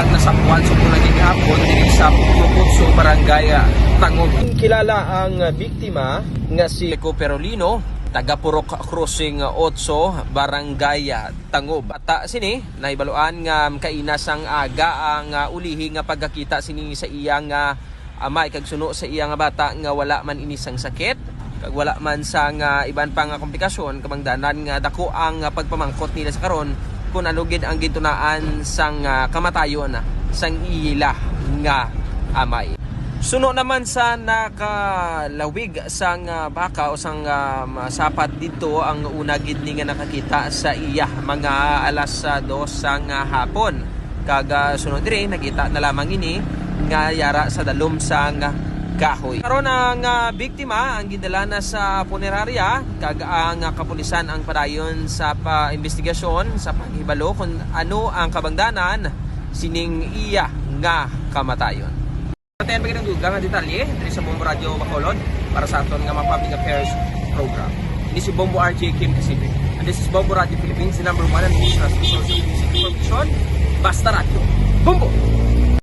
ang nasakwan sa pulang hapon diri sa Puputso, Barangay Tangog. Kilala ang biktima nga si Eco Perolino, taga Purok Crossing 8, Barangay Tangog. Bata sini naibaluan nga kainas ang aga ang uh, ulihi nga pagkakita sini sa iyang uh, ama kag suno sa iyang bata nga wala man inisang sakit kag wala man sa nga iban pang nga komplikasyon kamangdanan nga dako ang pagpamangkot nila sa karon kung ano gid ang gintunaan sang uh, kamatayon sang ila nga amay. Suno naman sa nakalawig sang uh, baka o sang um, sapat dito ang una gid nga nakakita sa iya mga alas uh, dos sang uh, hapon. Kaga sunod diri nakita na lamang ini nga yara sa dalom sang uh, kahoy. Karon ang uh, biktima ang gidala na sa punerarya kag ang uh, kapulisan ang padayon sa pa-investigasyon sa paghibalo kung ano ang kabangdanan sining iya nga kamatayon. Tayo bagay ng dugang nga detalye diri sa Bombo Radio Bacolod para sa aton nga mga public affairs program. Ini si Bombo RJ Kim Kasibe. And this is Bombo Radio Philippines, the number one and trusted source of information. Basta Radio. Bombo!